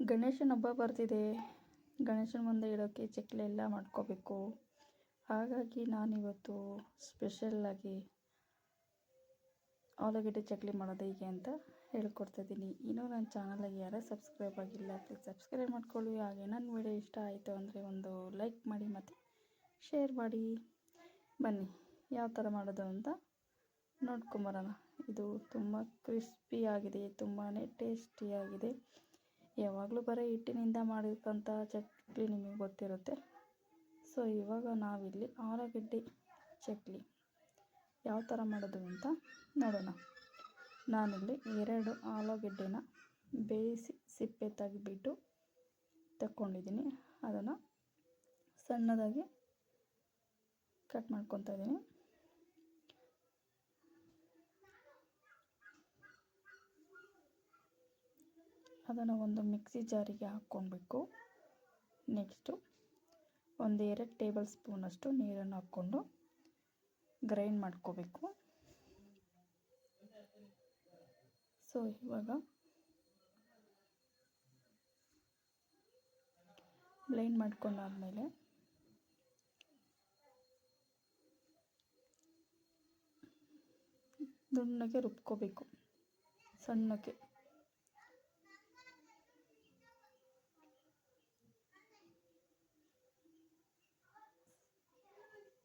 ಗಣೇಶನ ಹಬ್ಬ ಬರ್ತಿದೆ. ಗಣೇಶನ ಮುಂದೆ ಇಡೋಕ್ಕೆ ಎಲ್ಲ ಮಾಡ್ಕೋಬೇಕು. ಹಾಗಾಗಿ ನಾನಿವತ್ತು ಸ್ಪೆಷಲ್ಲಾಗಿ ಆಲೂಗಡ್ಡೆ ಚಕ್ಲಿ ಮಾಡೋದು ಹೀಗೆ ಅಂತ ಹೇಳ್ಕೊಡ್ತಾಯಿದ್ದೀನಿ ಇನ್ನೂ ನನ್ನ ಚಾನಲ್ಗೆ ಯಾರೇ ಸಬ್ಸ್ಕ್ರೈಬ್ ಆಗಿಲ್ಲ ಪ್ಲೀಸ್ ಸಬ್ಸ್ಕ್ರೈಬ್ ಮಾಡ್ಕೊಳ್ಳಿ. ಹಾಗೆ ನನ್ನ ವಿಡಿಯೋ ಇಷ್ಟ ಆಯಿತು ಅಂದರೆ ಒಂದು ಲೈಕ್ ಮಾಡಿ ಮತ್ತು ಶೇರ್ ಮಾಡಿ. ಬನ್ನಿ, ಯಾವ ಥರ ಮಾಡೋದು ಅಂತ ನೋಡ್ಕೊಂಬರೋಣ. ಇದು ತುಂಬ ಕ್ರಿಸ್ಪಿಯಾಗಿದೆ ತುಂಬಾ ಟೇಸ್ಟಿಯಾಗಿದೆ ಯಾವಾಗಲೂ ಬರೀ ಹಿಟ್ಟಿನಿಂದ ಮಾಡಿರ್ತಂಥ ಚಕ್ಲಿ ನಿಮಗೆ ಗೊತ್ತಿರುತ್ತೆ. ಸೊ, ಇವಾಗ ನಾವಿಲ್ಲಿ ಆಲೂಗಡ್ಡೆ ಚಕ್ಲಿ. ಯಾವ ಥರ ಮಾಡೋದು ಅಂತ ನೋಡೋಣ. ನಾನಿಲ್ಲಿ ಎರಡು ಆಲೂಗಡ್ಡೆನ ಬೇಯಿಸಿ ಸಿಪ್ಪೆ ತೆಗೆದ್ಬಿಟ್ಟು ತಕ್ಕೊಂಡಿದ್ದೀನಿ. ಅದನ್ನು ಸಣ್ಣದಾಗಿ ಕಟ್ ಮಾಡ್ಕೊತಾ ಇದ್ದೀನಿ. ಅದನ್ನು ಒಂದು ಮಿಕ್ಸಿ ಜಾರಿಗೆ ಹಾಕ್ಕೊಳ್ಬೇಕು ನೆಕ್ಸ್ಟು ಒಂದು ಎರಡು ಟೇಬಲ್ ಸ್ಪೂನಷ್ಟು ನೀರನ್ನು ಹಾಕ್ಕೊಂಡು ಗ್ರೈಂಡ್ ಮಾಡ್ಕೋಬೇಕು. ಸೊ ಇವಾಗ ಬ್ಲೈಂಡ್ ಮಾಡ್ಕೊಂಡಾದ್ಮೇಲೆ ದುಣ್ಣಗೆ ರುಬ್ಕೋಬೇಕು. ಸಣ್ಣಕ್ಕೆ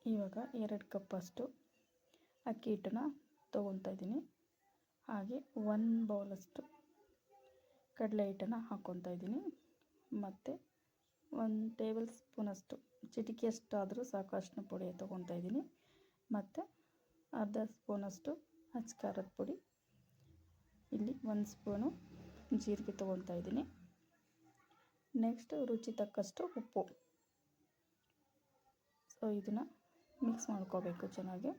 ಇವಾಗ ಎರಡು ಕಪ್ಪಷ್ಟು ಅಕ್ಕಿ ಹಿಟ್ಟನ್ನ ತೊಗೊತಾ ಇದ್ದೀನಿ. ಹಾಗೆ ಒನ್ ಬೌಲಷ್ಟು ಕಡಲೆ ಹಿಟ್ಟನ್ನು ಹಾಕ್ಕೊತಾ ಇದ್ದೀನಿ. ಮತ್ತು ಒಂದು ಟೇಬಲ್ ಸ್ಪೂನಷ್ಟು ಸಾಕು, ಅರಿಶಿನ ಪುಡಿ ತೊಗೊತಾ ಇದ್ದೀನಿ. ಮತ್ತು ಅರ್ಧ ಸ್ಪೂನಷ್ಟು ಅಚ್ಚ ಖಾರದ ಪುಡಿ. ಇಲ್ಲಿ ಒಂದು ಸ್ಪೂನು ಜೀರಿಗೆ ತೊಗೊತಾ ಇದ್ದೀನಿ. ನೆಕ್ಸ್ಟ್ ರುಚಿ ತಕ್ಕಷ್ಟು ಉಪ್ಪು. ಸೊ ಇದನ್ನು ಮಿಕ್ಸ್ ಮಾಡ್ಕೋಬೇಕು ಚೆನ್ನಾಗಿ.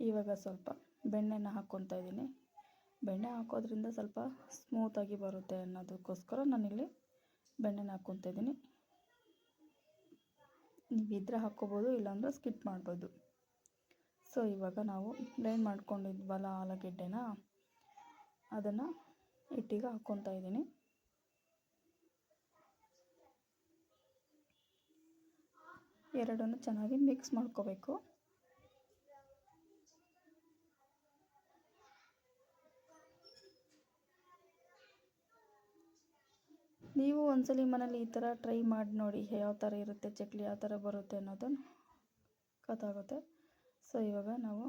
ಇವಾಗ ಸ್ವಲ್ಪ ಬೆಣ್ಣೆನ ಹಾಕ್ಕೊತಾ ಇದ್ದೀನಿ. ಬೆಣ್ಣೆ ಹಾಕೋದ್ರಿಂದ ಸ್ವಲ್ಪ ಸ್ಮೂತಾಗಿ ಬರುತ್ತೆ ಅನ್ನೋದಕ್ಕೋಸ್ಕರ ನಾನಿಲ್ಲಿ ಬೆಣ್ಣೆನ ಹಾಕ್ಕೊತಾ ಇದ್ದೀನಿ. ನೀವು ಇದ್ರೆ ಹಾಕ್ಕೋಬೋದು, ಇಲ್ಲಾಂದ್ರೆ ಸ್ಕಿಪ್ ಮಾಡ್ಬೋದು. ಸೊ ಇವಾಗ ನಾವು ಗ್ರೈಂಡ್ ಮಾಡ್ಕೊಂಡಿದ್ವಲ್ಲ ಆಲೂಗೆಡ್ಡೆನ, ಅದನ್ನು ಹಿಟ್ಟಿಗೆ ಹಾಕ್ಕೊತಾ ಇದ್ದೀನಿ. ಎರಡನ್ನು ಚೆನ್ನಾಗಿ ಮಿಕ್ಸ್ ಮಾಡ್ಕೋಬೇಕು. ನೀವು ಒಂದ್ಸಲಿ ಮನೇಲಿ ಈ ಥರ ಟ್ರೈ ಮಾಡಿ ನೋಡಿ, ಯಾವ ಥರ ಇರುತ್ತೆ, ಚಕ್ಲಿ ಯಾವ ಥರ ಬರುತ್ತೆ ಅನ್ನೋದನ್ನು ಗೊತ್ತಾಗುತ್ತೆ ಸೊ ಇವಾಗ ನಾವು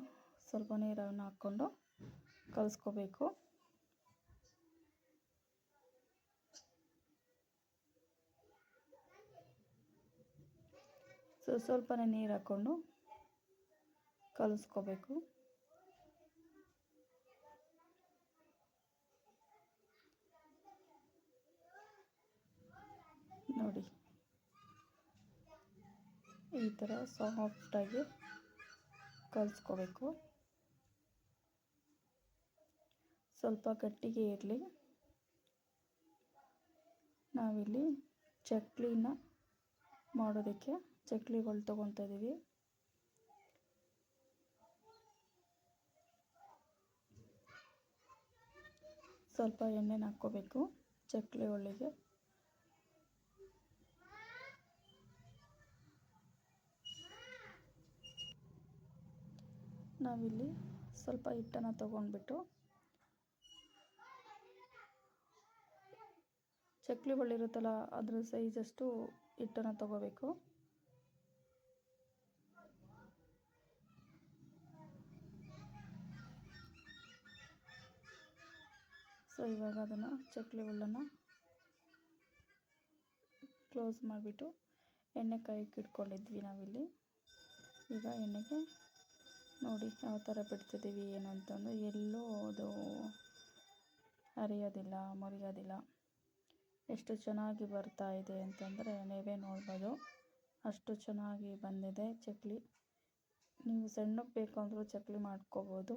ಸ್ವಲ್ಪ ನೀರನ್ನು ಹಾಕ್ಕೊಂಡು ಕಲಿಸ್ಕೋಬೇಕು. ಸೊ, ಸ್ವಲ್ಪನೇ ನೀರು ಹಾಕ್ಕೊಂಡು ಕಲಿಸ್ಕೋಬೇಕು. ನೋಡಿ. ಈ ಥರ ಸಾಫ್ಟಾಗಿ ಕಲಿಸ್ಕೋಬೇಕು. ಸ್ವಲ್ಪ ಗಟ್ಟಿಗೆ ಇರಲಿ. ನಾವಿಲ್ಲಿ ಚಕ್ಲಿನ ಮಾಡೋದಕ್ಕೆ ಚಕ್ಲಿಗಳು ತೊಗೊತಾ ಇದ್ದೀವಿ. ಸ್ವಲ್ಪ ಎಣ್ಣೆನ ಹಾಕ್ಕೋಬೇಕು, ಚಕ್ಲಿ ಒಳ್ಳಿಗೆ. ನಾವಿಲ್ಲಿ ಸ್ವಲ್ಪ ಹಿಟ್ಟನ್ನು ತೊಗೊಂಡ್ಬಿಟ್ಟು ಚಕ್ಲಿ ಬಳ್ಳಿರುತ್ತಲ್ಲ ಅದ್ರ ಸೈಜಷ್ಟು ಹಿಟ್ಟನ್ನು ತೊಗೋಬೇಕು. ಸೊ ಇವಾಗ ಅದನ್ನು ಚಕ್ಲಿ ಹುಲ್ಲನ್ನು ಕ್ಲೋಸ್ ಮಾಡಿಬಿಟ್ಟು ಎಣ್ಣೆ ಕಾಯಕ್ಕೆ ಇಟ್ಕೊಂಡಿದ್ವಿ ನಾವಿಲ್ಲಿ. ಈಗ ಎಣ್ಣೆಗೆ ನೋಡಿ ಯಾವ ಥರ ಬಿಡ್ತಿದ್ದೀವಿ, ಏನು ಅಂತಂದು. ಎಲ್ಲೂ ಅದು ಹರಿಯೋದಿಲ್ಲ, ಮುರಿಯೋದಿಲ್ಲ. ಎಷ್ಟು ಚೆನ್ನಾಗಿ ಬರ್ತಾ ಇದೆ ಅಂತಂದರೆ ನೀವೇ ನೋಡ್ಬೋದು. ಅಷ್ಟು ಚೆನ್ನಾಗಿ ಬಂದಿದೆ ಚಕ್ಲಿ. ನೀವು ಸಣ್ಣಕ್ಕೆ ಬೇಕು ಅಂದರೂ ಚಕ್ಲಿ ಮಾಡ್ಕೋಬೋದು.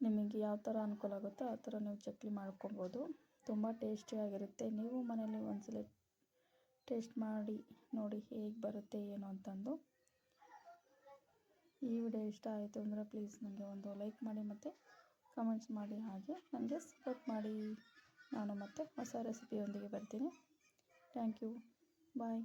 ನಿಮಗೆ ಯಾವ ಥರ ಅನುಕೂಲ ಆಗುತ್ತೋ ಆ ಥರ ನೀವು ಚಕ್ಲಿ ಮಾಡ್ಕೊಬೋದು. ತುಂಬ ಟೇಸ್ಟಿಯಾಗಿರುತ್ತೆ. ನೀವು ಮನೇಲಿ ಒಂದ್ಸಲ ಟೇಸ್ಟ್ ಮಾಡಿ ನೋಡಿ ಹೇಗೆ ಬರುತ್ತೆ, ಏನು ಅಂತಂದು. ಈ ವಿಡಿಯೋ ಇಷ್ಟ ಆಯಿತು ಅಂದರೆ ಪ್ಲೀಸ್ ನನಗೆ ಒಂದು ಲೈಕ್ ಮಾಡಿ ಮತ್ತು ಕಮೆಂಟ್ಸ್ ಮಾಡಿ. ಹಾಗೆ ನನಗೆ ಸಪೋರ್ಟ್ ಮಾಡಿ. ನಾನು ಮತ್ತೆ ಹೊಸ ರೆಸಿಪಿಯೊಂದಿಗೆ ಬರ್ತೀನಿ. Thank you. ಬಾಯ್.